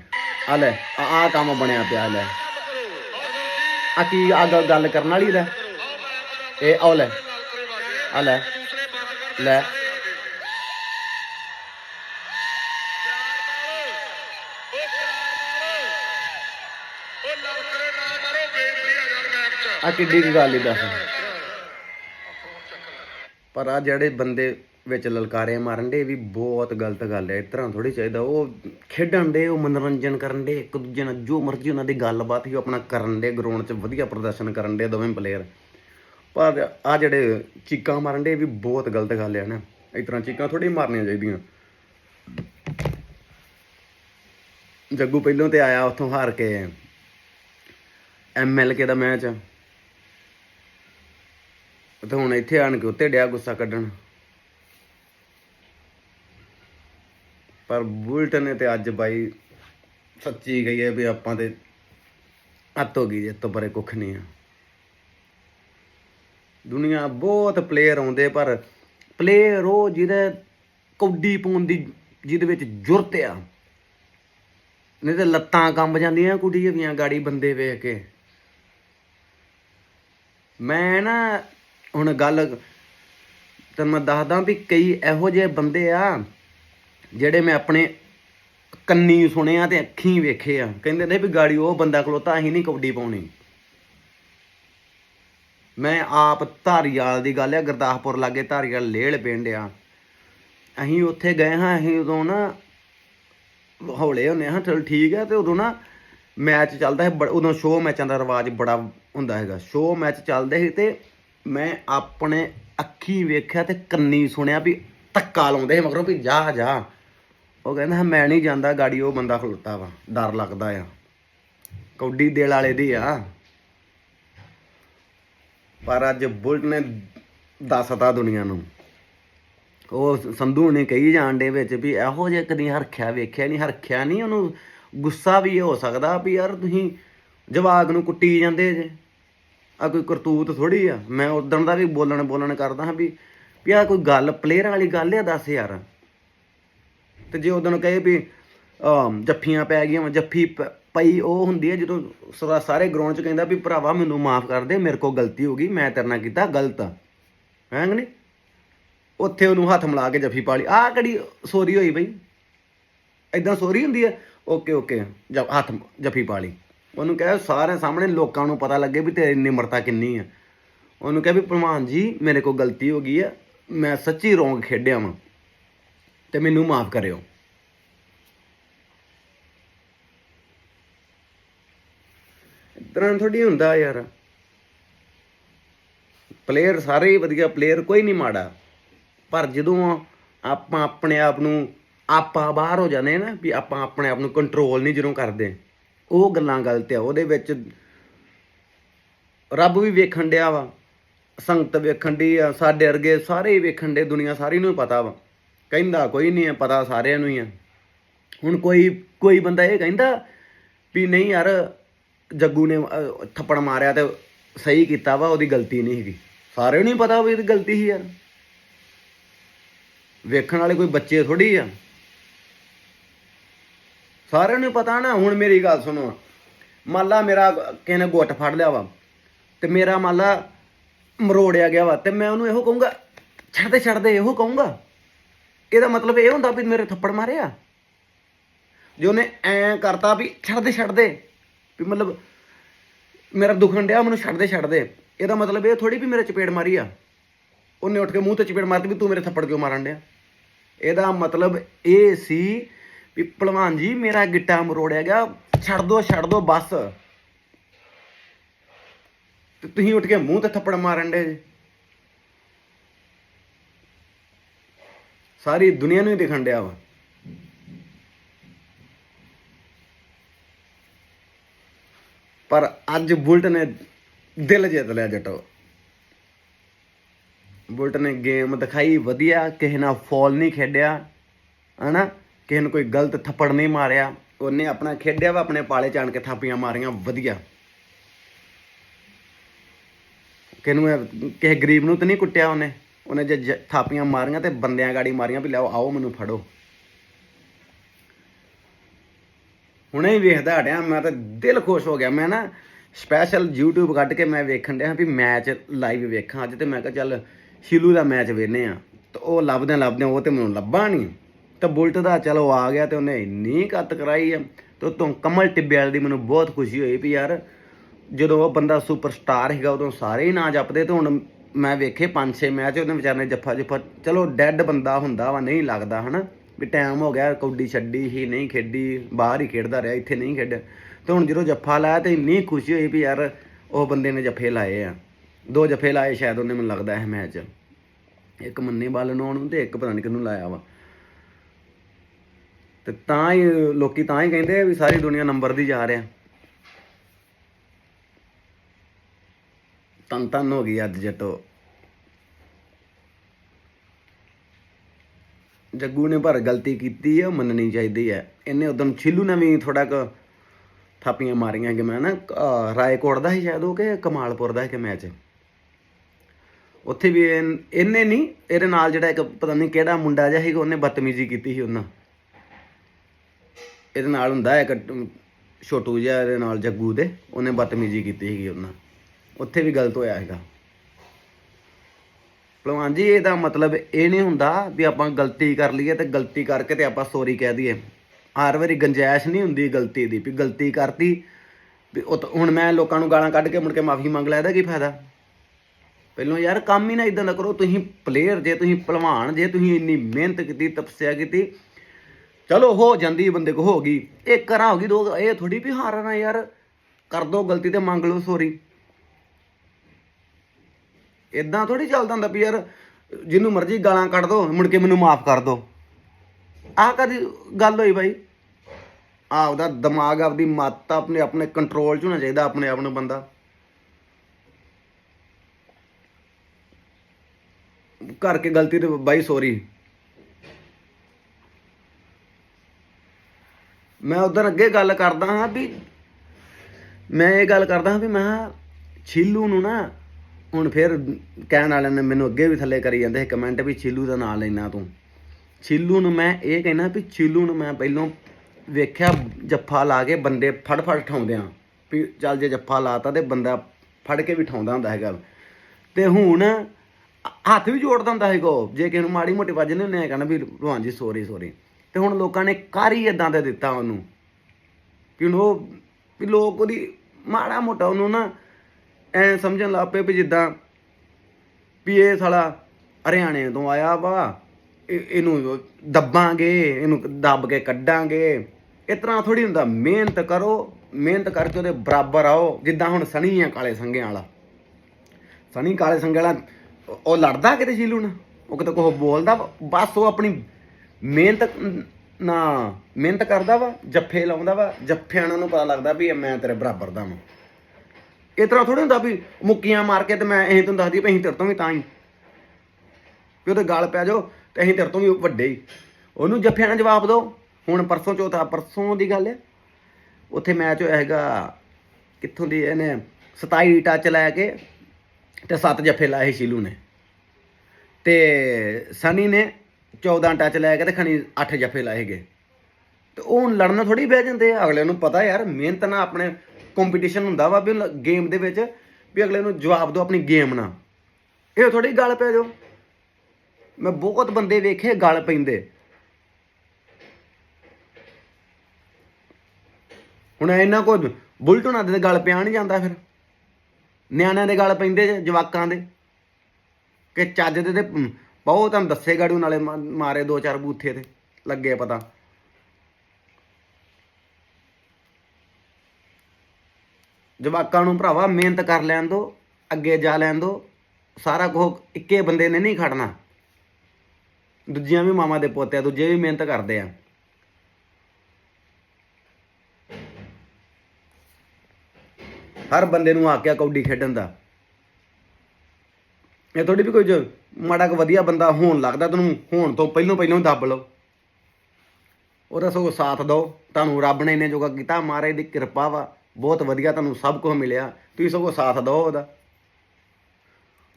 ਆ ਲੈ, ਆ ਕੰਮ ਬਣਿਆ ਪਿਆ, ਲੈ। ਆ ਕੀ ਆ ਗੱਲ- ਕਰਨ ਵਾਲੀ ਲੈ? ਇਹ, ਆਓ ਲੈ। ਆ ਲੈ। ਲੈ। ਆ ਕਿੱਡੀ ਗੱਲ ਹੀ ਦੱਸ। ਪਰ ਆ ਜਿਹੜੇ ਬੰਦੇ ਵਿੱਚ ਲਲਕਾਰੇ ਮਾਰਨ ਦੇ ਵੀ ਬਹੁਤ ਗਲਤ ਗੱਲ ਹੈ। ਇਸ ਤਰ੍ਹਾਂ ਥੋੜੀ ਚਾਹੀਦਾ। ਉਹ ਖੇਡਣ ਦੇ, ਉਹ ਮਨੋਰੰਜਨ ਕਰਨ ਦੇ, ਇੱਕ ਦੂਜੇ ਨਾਲ ਜੋ ਮਰਜ਼ੀ ਉਹਨਾਂ ਦੀ ਗੱਲਬਾਤ ਹੀ ਉਹ ਆਪਣਾ ਕਰਨ ਦੇ ਗਰਾਊਂਡ 'ਚ ਵਧੀਆ ਪ੍ਰਦਰਸ਼ਨ ਕਰਨ ਦੇ ਦੋਵੇਂ ਪਲੇਅਰ ਪਰ ਆ ਜਿਹੜੇ ਚੀਕਾਂ ਮਾਰਨ ਦੇ ਵੀ ਬਹੁਤ ਗਲਤ ਗੱਲ ਹੈ ਨਾ। ਇਸ ਤਰ੍ਹਾਂ ਚੀਕਾਂ ਥੋੜੀ ਮਾਰਨੀਆਂ ਚਾਹੀਦੀਆਂ। ਜੱਗੂ ਪਹਿਲੋਂ ਤੇ ਆਇਆ ਉੱਥੋਂ ਹਾਰ ਕੇ। ਐਮਐਲਕੇ ਦਾ ਮੈਚ ਤੇ ਹੁਣ ਇੱਥੇ ਆਣ ਕੇ ਉੱਤੇ ਡਿਆ ਗੁੱਸਾ ਕੱਢਣ। ਪਰ ਬੁਲਟ ਨੇ ਤੇ ਅੱਜ ਬਾਈ ਸੱਚੀ ਗਈ ਹੈ ਵੀ ਆਪਾਂ ਤੇ ਹੱਥ ਹੋ ਗਈ ਜੇ ਤੋਂ ਪਰੇ ਕੁੱਖ ਨਹੀਂ ਆ। ਦੁਨੀਆ ਬਹੁਤ ਪਲੇਅਰ ਆਉਂਦੇ, ਪਰ ਪਲੇਅਰ ਉਹ ਜਿਹਦੇ ਕੌਡੀ ਪਾਉਣ ਦੀ ਜਿਹਦੇ ਵਿੱਚ ਜੁਰਤ ਆ। ਨਹੀਂ ਤੇ ਲੱਤਾਂ ਕੰਬ ਜਾਂਦੀਆਂ ਕੁੜੀ ਦੀਆਂ ਗਾੜੀ ਬੰਦੇ ਵੇਖ ਕੇ। ਮੈਂ ਨਾ ਹੁਣ ਗੱਲ ਤੈਨੂੰ ਮੈਂ ਦੱਸਦਾ ਵੀ ਕਈ ਇਹੋ ਜਿਹੇ ਬੰਦੇ ਆ ਜਿਹੜੇ ਮੈਂ ਆਪਣੇ ਕੰਨੀ ਸੁਣਿਆ ਤੇ ਅੱਖੀਂ ਵੇਖੇ ਆ। ਕਹਿੰਦੇ ਨੇ ਵੀ ਗਾੜੀ ਉਹ ਬੰਦਾ ਖਲੋਤਾ, ਅਸੀਂ ਨਹੀਂ ਕਬੱਡੀ ਪਾਉਣੀ। ਮੈਂ ਆਪ ਧਾਰੀਵਾਲ ਦੀ ਗੱਲ ਆ, ਗੁਰਦਾਸਪੁਰ ਲਾਗੇ ਧਾਰੀਵਾਲ ਲੇਲ ਪਿੰਡ ਆ। ਅਸੀਂ ਉੱਥੇ ਗਏ ਹਾਂ, ਅਸੀਂ ਉਦੋਂ ਨਾ ਹੌਲੇ ਹੁੰਨੇ ਹਾਂ, ਚਲ ਠੀਕ ਹੈ ਤੇ ਉਦੋਂ ਨਾ ਮੈਚ ਚੱਲਦਾ ਹੈ ਬੜ- ਉਦੋਂ ਸ਼ੋਅ ਮੈਚਾਂ ਦਾ ਰਿਵਾਜ ਬੜਾ ਹੁੰਦਾ ਹੈਗਾ। ਸ਼ੋਅ ਮੈਚ ਚੱਲਦੇ ਸੀ ਤੇ ਮੈਂ ਆਪਣੇ ਅੱਖੀ ਵੇਖਿਆ ਤੇ ਕੰਨੀ ਸੁਣਿਆ ਵੀ ਧੱਕਾ ਲਾਉਂਦੇ ਮਗਰੋਂ ਵੀ ਜਾ ਜਾ। ਉਹ ਕਹਿੰਦਾ ਮੈਂ ਨਹੀਂ ਜਾਂਦਾ ਗਾੜੀ, ਉਹ ਬੰਦਾ ਖਲੋਤਾ ਵਾ, ਡਰ ਲੱਗਦਾ ਆ। ਕੌਡੀ ਦੇਲ ਵਾਲੇ ਦੀ ਆ। ਪਰ ਅੱਜ ਬੁਲਟ ਨੇ ਦੱਸਤਾ ਦੁਨੀਆ ਨੂੰ। ਉਹ ਸੰਧੂ ਨੇ ਕਹੀ ਜਾਣ ਦੇ ਵਿੱਚ ਵੀ ਇਹੋ ਜਿਹਾ ਕਦੀ ਹਰਖਿਆ ਵੇਖਿਆ ਨਹੀਂ ਹਰਖਿਆ ਨਹੀਂ ਉਹਨੂੰ ਗੁੱਸਾ ਵੀ ਹੋ ਸਕਦਾ ਵੀ ਯਾਰ ਤੁਸੀਂ ਜਵਾਗ ਨੂੰ ਕੁੱਟੀ ਜਾਂਦੇ ਜੇ। ਆ ਕੋਈ ਕਰਤੂਤ ਥੋੜੀ ਆ। ਮੈਂ ਉਦੋਂ ਦਾ ਵੀ ਬੋਲਣ ਬੋਲਣ ਕਰਦਾ ਹਾਂ ਵੀ ਵੀ ਆ ਕੋਈ ਗੱਲ ਪਲੇਅਰਾਂ ਵਾਲੀ ਗੱਲ ਆ ਦੱਸ ਯਾਰ। ਤੇ ਜੇ ਉਦੋਂ ਕਹੇ ਵੀ ਜੱਫੀਆਂ ਪੈ ਗਈਆਂ ਜੱਫੀ ਪ- ਪਈ ਉਹ ਹੁੰਦੀ ਹੈ ਜਦੋਂ ਸਾਰੇ ਗਰਾਊਂਡ 'ਚ ਕਹਿੰਦਾ ਵੀ ਭਰਾਵਾ ਮੈਨੂੰ ਮਾਫ ਕਰ ਦੇ, ਮੇਰੇ ਕੋਲ ਗਲਤੀ ਹੋ ਗਈ, ਮੈਂ ਤੇਰੇ ਨਾਲ ਕੀਤਾ ਗਲਤ। ਹੈ ਕਿ ਨਹੀਂ? ਉੱਥੇ ਉਹਨੂੰ ਹੱਥ ਮਿਲਾ ਕੇ ਜੱਫੀ ਪਾ ਲਈ। ਆਹ ਕਿਹੜੀ ਸੋਰੀ ਹੋਈ ਬਈ? ਐਦਾਂ ਸੋਰੀ ਹੁੰਦੀ ਹੈ ਓਕੇ ਓਕੇ। ਜਬ ਹੱਥ ਜੱਫੀ ਪਾ ਲਈ। ਉਹਨੂੰ ਕਹੇ ਸਾਰੇ ਸਾਹਮਣੇ ਲੋਕਾਂ ਨੂੰ ਪਤਾ ਲੱਗੇ ਵੀ ਤੇਰੀ ਨਿਮਰਤਾ ਕਿੰਨੀ ਹੈ ਉਹਨੂੰ ਕਹੇ ਵੀ ਭਲਵਾਨ ਜੀ, ਮੇਰੇ ਕੋਲ ਗਲਤੀ ਹੋ ਗਈ ਹੈ ਮੈਂ ਸੱਚੀ ਰੋਂਗ ਖੇਡਿਆ ਵਾਂ, ਤੇ ਮੈਨੂੰ ਮਾਫ ਕਰਿਓ। ਤਰ੍ਹਾਂ ਥੋੜੀ ਹੁੰਦਾ ਯਾਰ। ਪਲੇਅਰ ਸਾਰੇ ਹੀ ਵਧੀਆ ਪਲੇਅਰ ਕੋਈ ਨਹੀਂ ਮਾੜਾ। ਪਰ ਜਦੋਂ ਆਪਾਂ ਆਪਣੇ ਆਪ ਨੂੰ, ਆਪਾਂ ਬਾਹਰ ਹੋ ਜਾਂਦੇ ਨਾ, ਵੀ ਆਪਾਂ ਆਪਣੇ ਆਪ ਨੂੰ ਕੰਟਰੋਲ ਨਹੀਂ ਜਦੋਂ ਕਰਦੇ। ਉਹ ਗੱਲਾਂ ਗਲਤ ਆ, ਉਹਦੇ ਵਿੱਚ ਰੱਬ ਵੀ ਵੇਖਣ ਡਿਆ ਵਾ, ਸੰਗਤ ਵੇਖਣ ਡਈ ਆ, ਸਾਡੇ ਵਰਗੇ ਸਾਰੇ ਹੀ ਵੇਖਣ ਦੇ ਦੁਨੀਆ ਸਾਰੀ ਨੂੰ ਹੀ ਪਤਾ ਵਾ। ਕਹਿੰਦਾ ਕੋਈ ਨਹੀਂ ਹੈ ਪਤਾ ਸਾਰਿਆਂ ਨੂੰ ਹੀ ਆ। ਹੁਣ ਕੋਈ ਕੋਈ ਬੰਦਾ ਇਹ ਕਹਿੰਦਾ ਵੀ ਨਹੀਂ ਯਾਰ, ਜੱਗੂ ਨੇ ਥੱਪੜ ਮਾਰਿਆ ਤੇ ਸਹੀ ਕੀਤਾ ਵਾ, ਉਹਦੀ ਗਲਤੀ ਨਹੀਂ ਹੈਗੀ। ਸਾਰਿਆਂ ਨੂੰ ਹੀ ਪਤਾ ਵੀ ਇਹਦੀ ਗਲਤੀ ਸੀ ਯਾਰ ਵੇਖਣ ਵਾਲੇ ਕੋਈ ਬੱਚੇ ਥੋੜੀ ਆ। ਸਾਰਿਆਂ ਨੂੰ ਪਤਾ ਨਾ, ਹੁਣ ਮੇਰੀ ਗੱਲ ਸੁਣੋ। ਮਾਲਾ ਮੇਰਾ ਕਿਸੇ ਨੇ ਗੁੱਟ ਫੜ ਲਿਆ ਵਾ, ਤੇ ਮੇਰਾ ਮਾਲਾ ਮਰੋੜਿਆ ਗਿਆ ਵਾ, ਤੇ ਮੈਂ ਉਹਨੂੰ ਇਹੋ ਕਹੂੰਗਾ, ਛੱਡ ਦੇ ਛੱਡ ਦੇ, ਇਹੋ ਕਹੂੰਗਾ। ਇਹਦਾ ਮਤਲਬ ਇਹ ਹੁੰਦਾ ਵੀ ਮੇਰੇ ਥੱਪੜ ਮਾਰਿਆ ਜੇ ਉਹਨੇ ਐ ਕਰਤਾ ਵੀ ਛੱਡ ਦੇ ਛੱਡ ਦੇ, ਵੀ ਮਤਲਬ ਮੇਰਾ ਦੁਖਣ ਡਿਆ, ਮੈਨੂੰ ਛੱਡ ਦੇ ਛੱਡ ਦੇ। ਇਹਦਾ ਮਤਲਬ ਇਹ ਥੋੜੀ ਵੀ ਮੇਰੇ ਚਪੇੜ ਮਾਰੀ ਆ। ਉਹਨੇ ਉੱਠ ਕੇ ਮੂੰਹ ਤੇ ਚਪੇੜ ਮਾਰਤੀ ਵੀ ਤੂੰ ਮੇਰੇ ਥੱਪੜ ਕਿਉਂ ਮਾਰਨ ਡਿਆ? ਇਹਦਾ ਮਤਲਬ ਇਹ ਸੀ ਵੀ ਭਲਵਾਨ ਜੀ, ਮੇਰਾ ਗਿੱਟਾ ਮਰੋੜਿਆ ਗਿਆ, ਛੱਡ ਦੋ ਛੱਡ ਦੋ, ਬਸ। ਤੇ ਤੁਸੀਂ ਉੱਠ ਕੇ ਮੂੰਹ ਤੇ ਥੱਪੜ ਮਾਰਨ ਡੇ ਸਾਰੀ ਦੁਨੀਆ ਨੂੰ ਹੀ ਦਿਖਣ ਡਿਆ ਵਾ। ਪਰ ਅੱਜ ਬੁਲਟ ਨੇ ਦਿਲ ਜਿੱਤ ਲਿਆ ਜੱਟੋ। ਬੁਲਟ ਨੇ ਗੇਮ ਦਿਖਾਈ ਵਧੀਆ, ਕਿਸੇ ਨਾਲ ਫਾਲ ਨਹੀਂ ਖੇਡਿਆ, ਹਨਾ? ਕਿਸੇ ਨੂੰ ਕੋਈ ਗਲਤ ਥੱਪੜ ਨਹੀਂ ਮਾਰਿਆ, ਉਹਨੇ ਆਪਣਾ ਖੇਡਿਆ ਵਾ, ਆਪਣੇ ਪਾਲੇ ਚ ਆਣ ਕੇ ਥਾਪੀਆਂ ਮਾਰੀਆਂ, ਵਧੀਆ। ਕਿਸੇ ਨੂੰ ਕਿਸੇ ਗਰੀਬ ਨੂੰ ਤਾਂ ਨਹੀਂ ਕੁੱਟਿਆ ਉਹਨੇ? ਉਹਨੇ ਜੇ ਜ- ਥਾਪੀਆਂ ਮਾਰੀਆਂ ਤੇ ਬੰਦਿਆਂ ਗਾੜੀ ਮਾਰੀਆਂ ਵੀ ਲਿਆਓ, ਆਓ ਮੈਨੂੰ ਫੜੋ। ਹੁਣੇ ਹੀ ਵੇਖਦਾ ਹਟਿਆ, ਮੈਂ ਤਾਂ ਦਿਲ ਖੁਸ਼ ਹੋ ਗਿਆ। ਮੈਂ ਨਾ ਸਪੈਸ਼ਲ YouTube ਕੱਢ ਕੇ ਮੈਂ ਵੇਖਣ ਡਿਆ ਵੀ ਮੈਚ ਲਾਈਵ ਵੇਖਾਂ ਅੱਜ ਤੇ ਮੈਂ ਕਿਹਾ ਚੱਲ ਸ਼ਿਲੂ ਦਾ ਮੈਚ ਵੇਖਨੇ ਆ ਤੇ ਉਹ ਲੱਭਦੇ ਲੱਭਦੇ ਉਹ ਤੇ ਮੈਨੂੰ ਲੱਭਾ ਨਹੀਂ ਤਾਂ ਬੁਲਟ ਦਾ ਚਲੋ ਆ ਗਿਆ ਤੇ ਉਹਨੇ ਇੰਨੀ ਕੱਤ ਕਰਾਈ ਆ ਤੇ ਤੋਂ ਕਮਲ ਟਿੱਬੇ ਦੀ ਮੈਨੂੰ ਬਹੁਤ ਖੁਸ਼ੀ ਹੋਈ ਵੀ ਯਾਰ ਜਦੋਂ ਉਹ ਬੰਦਾ ਸੁਪਰਸਟਾਰ ਹੈਗਾ ਉਦੋਂ ਸਾਰੇ ਹੀ ਨਾਂ ਜਪਦੇ ਤੇ ਹੁਣ ਮੈਂ ਵੇਖੇ 5-6 ਮੈਚ, ਉਹਨੇ ਵਿਚਾਰੇ ਨੇ ਜੱਫਾ ਜੱਫਾ, ਚਲੋ ਡੈੱਡ ਬੰਦਾ ਹੁੰਦਾ ਵਾ, ਨਹੀਂ ਲੱਗਦਾ ਹਨਾ, ਵੀ ਟਾਈਮ ਹੋ ਗਿਆ, ਕੌਡੀ ਛੱਡੀ ਹੀ, ਨਹੀਂ ਖੇਡੀ, ਬਾਹਰ ਹੀ ਖੇਡਦਾ ਰਿਹਾ, ਇੱਥੇ ਨਹੀਂ ਖੇਡਿਆ। ਤੇ ਹੁਣ ਜਦੋਂ ਜੱਫਾ ਲਾਇਆ ਤੇ ਇੰਨੀ ਖੁਸ਼ੀ ਹੋਈ ਵੀ ਯਾਰ ਉਹ ਬੰਦੇ ਨੇ ਜੱਫੇ ਲਾਏ ਆ। ਦੋ ਜੱਫੇ ਲਾਏ ਸ਼ਾਇਦ ਉਹਨੇ, ਮੈਨੂੰ ਲੱਗਦਾ ਇਹ ਮੈਚ। ਇੱਕ ਮੰਨੇ ਬਾਲਨ ਨੂੰ ਤੇ ਇੱਕ ਪਤਾ ਨਹੀਂ ਕਿਹਨੂੰ ਲਾਇਆ ਵਾ। ਤੇ ਤਾਂ ਹੀ ਲੋਕੀ ਤਾਂ ਹੀ ਕਹਿੰਦੇ ਆ ਵੀ ਸਾਰੀ ਦੁਨੀਆ ਨੰਬਰ ਦੀ ਜਾ ਰਿਹਾ। ਤਨ ਤਨ ਹੋ ਗਈ ਅੱਜ ਜੱਟੋ। ਜੱਗੂ ਨੇ ਪਰ ਗਲਤੀ ਕੀਤੀ ਹੈ ਮੰਨਣੀ ਚਾਹੀਦੀ ਹੈ ਇਹਨੇ ਉਦੋਂ ਛਿੱਲੂ ਨੇ ਵੀ ਥੋੜਾ ਕੁ ਥਾਪੀਆਂ ਮਾਰੀਆਂ ਕਿ ਮੈਂ ਨਾ ਰਾਏਕੋਟ ਦਾ ਹੀ ਸ਼ਾਇਦ ਉਹ ਕਿ ਕਮਾਲਪੁਰ ਦਾ ਸੀ ਕਿ ਮੈਚ। ਉੱਥੇ ਵੀ ਇਹਨੇ ਨਹੀਂ ਇਹਦੇ ਨਾਲ ਜਿਹੜਾ ਇੱਕ ਪਤਾ ਨਹੀਂ ਕਿਹੜਾ ਮੁੰਡਾ ਜਿਹਾ ਸੀਗਾ, ਉਹਨੇ ਬਦਤਮੀਜ਼ੀ ਕੀਤੀ ਸੀ ਉਹਨਾਂ। ਇਹਦੇ ਨਾਲ ਹੁੰਦਾ ਇੱਕ ਛੋਟੂ ਜਿਹਾ ਇਹਦੇ ਨਾਲ ਜੱਗੂ ਦੇ, ਉਹਨੇ ਬਦਤਮੀਜ਼ੀ ਕੀਤੀ ਸੀਗੀ ਉਹਨਾਂ। ਉੱਥੇ ਵੀ ਗਲਤ ਹੋਇਆ ਹੈਗਾ ਭਲਵਾਨ ਜੀ, ਇਹਦਾ ਮਤਲਬ ਇਹ ਨਹੀਂ ਹੁੰਦਾ ਵੀ ਆਪਾਂ ਗਲਤੀ ਕਰ ਲਈਏ ਤੇ ਗਲਤੀ ਕਰਕੇ ਤੇ ਆਪਾਂ ਸੌਰੀ ਕਹਿ ਦਈਏ। ਹਰ ਵਾਰੀ ਗੰਜਾਇਸ਼ ਨਹੀਂ ਹੁੰਦੀ ਗਲਤੀ ਦੀ, ਵੀ ਗਲਤੀ ਕਰਤੀ, ਵੀ ਉਹ ਹੁਣ ਮੈਂ ਲੋਕਾਂ ਨੂੰ ਗਾਲਾਂ ਕੱਢ ਕੇ ਮੁੜ ਕੇ ਮਾਫੀ ਮੰਗ ਲੈਦਾ ਕੀ ਫਾਇਦਾ? ਪਹਿਲਾਂ ਯਾਰ ਕੰਮ ਹੀ ਨਾ ਇਦਾਂ ਦਾ ਕਰੋ, ਤੁਸੀਂ ਪਲੇਅਰ ਜੇ, ਤੁਸੀਂ ਭਲਵਾਨ ਜੇ, ਤੁਸੀਂ ਇੰਨੀ ਮਿਹਨਤ ਕੀਤੀ, ਤਪੱਸਿਆ ਕੀਤੀ ਚਲੋ, ਹੋ ਜਾਂਦੀ ਬੰਦੇ ਕੋ ਹੋ ਗਈ। ਇੱਕ ਕਰਾਂ ਹੋ ਗਈ, ਦੋ ਇਹ ਥੋੜੀ ਵੀ ਹਾਰਨਾ ਯਾਰ। ਕਰ ਦੋ ਗਲਤੀ ਤੇ ਮੰਗ ਲਓ ਸੌਰੀ ਇਦਾਂ ਥੋੜੀ ਚੱਲਦਾ ਹੁੰਦਾ ਵੀ ਯਾਰ, ਜਿਹਨੂੰ ਮਰਜ਼ੀ ਗਾਲਾਂ ਕੱਢ ਦੋ, ਮੁੜ ਕੇ ਮੈਨੂੰ ਮਾਫ ਕਰ ਦੋ। ਆਹ ਕਦੀ ਗੱਲ ਹੋਈ ਬਾਈ? ਆਪਦਾ ਦਿਮਾਗ, ਆਪਦੀ ਮੱਤ ਆਪਣੇ ਆਪਣੇ ਕੰਟਰੋਲ 'ਚ ਹੋਣਾ ਚਾਹੀਦਾ, ਆਪਣੇ ਆਪ ਨੂੰ ਬੰਦਾ। ਕਰਕੇ ਗਲਤੀ ਤੇ ਬਾਈ ਸੌਰੀ ਮੈਂ ਉਧਰ ਅੱਗੇ ਗੱਲ ਕਰਦਾ ਹਾਂ ਵੀ ਮੈਂ ਇਹ ਗੱਲ ਕਰਦਾ ਹਾਂ ਵੀ ਮੈਂ ਛਿੱਲੂ ਨੂੰ ਨਾ ਹੁਣ ਫਿਰ ਕਹਿਣ ਵਾਲਿਆਂ ਨੇ ਮੈਨੂੰ ਅੱਗੇ ਵੀ ਥੱਲੇ ਕਰੀ ਜਾਂਦੇ ਸੀ ਕਮੈਂਟ ਵੀ ਛਿੱਲੂ ਦਾ ਨਾਂ ਲੈਣਾ ਤੂੰ। ਛਿੱਲੂ ਨੂੰ ਮੈਂ ਇਹ ਕਹਿਣਾ ਵੀ ਛਿੱਲੂ ਨੂੰ ਮੈਂ ਪਹਿਲੋਂ ਵੇਖਿਆ ਜੱਫਾ ਲਾ ਕੇ ਬੰਦੇ ਫੜ ਫੜ ਠਾਉਂਦੇ ਆ। ਵੀ ਚੱਲ ਜੇ ਜੱਫਾ ਲਾਤਾ ਤੇ ਬੰਦਾ ਫੜ ਕੇ ਵੀ ਠਾਉਂਦਾ ਹੁੰਦਾ ਹੈਗਾ। ਤੇ ਹੁਣ ਹੱਥ ਵੀ ਜੋੜਦਾ ਹੁੰਦਾ ਹੈਗਾ ਉਹ। ਜੇ ਕਿਸੇ ਨੂੰ ਮਾੜੀ ਮੋਟੀ ਵੱਜਣੇ ਉਹਨੇ ਇਹ ਕਹਿਣਾ ਵੀ ਰੋਹਾਂ ਜੀ ਸੋਰੀ ਸੌਰੀ ਤੇ ਹੁਣ ਲੋਕਾਂ ਨੇ ਕਰ ਹੀ ਇਦਾਂ ਦਾ ਦਿੱਤਾ ਉਹਨੂੰ। ਵੀ ਹੁਣ ਉਹ, ਵੀ ਲੋਕ ਉਹਦੀ ਮਾੜਾ ਮੋਟਾ ਉਹਨੂੰ ਨਾ ਐ ਸਮਝਣ ਲੱਗ ਪਏ ਵੀ ਜਿੱਦਾਂ ਵੀ ਇਹ ਸਾਲਾ ਹਰਿਆਣੇ ਤੋਂ ਆਇਆ ਵਾ, ਇਹ- ਇਹਨੂੰ ਦੱਬਾਂਗੇ, ਇਹਨੂੰ ਦੱਬ ਕੇ ਕੱਢਾਂਗੇ। ਇਸ ਤਰ੍ਹਾਂ ਥੋੜੀ ਹੁੰਦਾ, ਮਿਹਨਤ ਕਰੋ, ਮਿਹਨਤ ਕਰਕੇ ਉਹਦੇ ਬਰਾਬਰ ਆਓ, ਜਿੱਦਾਂ ਹੁਣ ਸਣੀ ਆ ਕਾਲੇ ਸੰਘਿਆਂ ਵਾਲਾ। ਸਣੀ ਕਾਲੇ ਸੰਘਿਆਂ ਵਾਲਾ, ਉਹ- ਲੜਦਾ ਕਿਤੇ ਸ਼ੀਲੂ ਨਾਲ? ਉਹ ਕਿਤੇ ਕੋਹ ਬੋਲਦਾ ਵਾ। ਬਸ ਉਹ ਆਪਣੀ ਮਿਹਨਤ, ਨਾ, ਮਿਹਨਤ ਕਰਦਾ ਵਾ, ਜੱਫੇ ਲਾਉਂਦਾ ਵਾ ਜੱਫਿਆਂ ਨੂੰ ਪਤਾ ਲੱਗਦਾ ਵੀ ਮੈਂ ਤੇਰੇ ਬਰਾਬਰ ਦਾ ਵਾਂ। ਇਹ ਤਰ੍ਹਾਂ ਥੋੜੀ ਹੁੰਦਾ ਵੀ ਮੁੱਕੀਆਂ ਮਾਰ ਕੇ ਤੇ ਮੈਂ ਇਹ ਤੁਹਾਨੂੰ ਦੱਸਦੀ ਵੀ ਅਸੀਂ ਤੇਰੇ ਤੋਂ ਵੀ ਤਾਂ ਹੀ। ਵੀ ਉਹਦੇ ਗਾਲ ਪੈ ਜਾਓ ਤੇ ਅਸੀਂ ਤੇਰੇ ਤੋਂ ਵੀ ਵੱਡੇ ਹੀ। ਉਹਨੂੰ ਜੱਫਿਆਂ ਨਾਲ ਜਵਾਬ ਦਿਓ। ਹੁਣ ਪਰਸੋਂ ਚੌਥਾ, ਪਰਸੋਂ ਦੀ ਗੱਲ ਹੈ। ਉੱਥੇ ਮੈਚ ਹੋਇਆ ਹੈਗਾ, ਕਿੱਥੋਂ ਦੀ ਇਹਨੇ 27 ਟੱਚ ਲੈ ਕੇ ਤੇ ਸੱਤ ਜੱਫੇ ਲਾਏ ਸ਼ੀਲੂ ਨੇ। ਤੇ ਸਨੀ ਨੇ 14 ਟੱਚ ਲੈ ਕੇ ਤੇ ਖਣੀ 8 ਜੱਫੇ ਲਾਏਗੇ ਤੇ ਉਹ ਹੁਣ ਲੜਨ ਥੋੜੀ ਬਹਿ ਜਾਂਦੇ ਆ, ਅਗਲੇ ਨੂੰ ਪਤਾ ਯਾਰ, ਮਿਹਨਤ ਨਾਲ ਆਪਣੇ ਕੰਪੀਟੀਸ਼ਨ ਹੁੰਦਾ ਵਾ ਵੀ ਗੇਮ ਦੇ ਵਿੱਚ ਵੀ ਅਗਲੇ ਨੂੰ ਜਵਾਬ ਦਿਓ ਆਪਣੀ ਗੇਮ ਨਾਲ। ਇਹ ਥੋੜੀ ਗੱਲ ਪੈ ਜਾਓ। ਮੈਂ ਬਹੁਤ ਬੰਦੇ ਵੇਖੇ ਗੱਲ ਪੈਂਦੇ। ਹੁਣ ਇਹਨਾਂ ਕੋ ਬੁਲਟ ਹੁਣਾਂ ਦੇ ਗੱਲ ਪਿਆ ਨਹੀਂ ਜਾਂਦਾ ਫਿਰ। ਨਿਆਣਿਆਂ ਦੇ ਗੱਲ ਪੈਂਦੇ ਜਵਾਕਾਂ ਦੇ। ਕਿ ਚੱਜ ਦੇ ਤੇ ਬਹੁਤ ਤੁਹਾਨੂੰ ਦੱਸੇ ਗਾੜੂ, ਨਾਲੇ ਮਾਰੇ ਦੋ ਚਾਰ ਬੂਥੇ ਤੇ, ਲੱਗੇ ਪਤਾ। ਜਵਾਕਾਂ ਨੂੰ ਭਰਾਵਾ, ਮਿਹਨਤ ਕਰ ਲੈਣ ਦੋ, ਅੱਗੇ ਜਾ ਲੈਣ ਦੋ, ਸਾਰਾ ਕੁਝ ਇੱਕੇ ਬੰਦੇ ਨੇ ਨਹੀਂ ਖੜਨਾ। ਦੂਜੀਆਂ ਵੀ ਮਾਮਾ ਦੇ ਪੋਤੇ ਆ, ਦੂਜੇ ਵੀ ਮਿਹਨਤ ਕਰਦੇ ਆ। ਹਰ ਬੰਦੇ ਨੂੰ ਆ ਕੇ ਕੌਡੀ ਖੇਡਣ ਦਾ। ਇਹ ਥੋੜੀ ਵੀ ਕੋਈ ਮਾੜਾ ਕੁ ਵਧੀਆ ਬੰਦਾ ਹੋਣ ਲੱਗਦਾ ਤੁਹਾਨੂੰ ਹੋਣ ਤੋਂ ਪਹਿਲਾਂ ਪਹਿਲਾਂ ਦੱਬ ਲਓ। ਉਹਦਾ ਸਗੋਂ ਸਾਥ ਦਿਓ। ਤੁਹਾਨੂੰ ਰੱਬ ਨੇ ਇਹਨੇ ਜੋਗਾ ਕੀਤਾ, ਮਹਾਰਾਜ ਦੀ ਕਿਰਪਾ ਵਾ। ਬਹੁਤ ਵਧੀਆ ਤੁਹਾਨੂੰ ਸਭ ਕੁਝ ਮਿਲਿਆ। ਤੁਸੀਂ ਸਗੋਂ ਸਾਥ ਦਿਓ ਉਹਦਾ।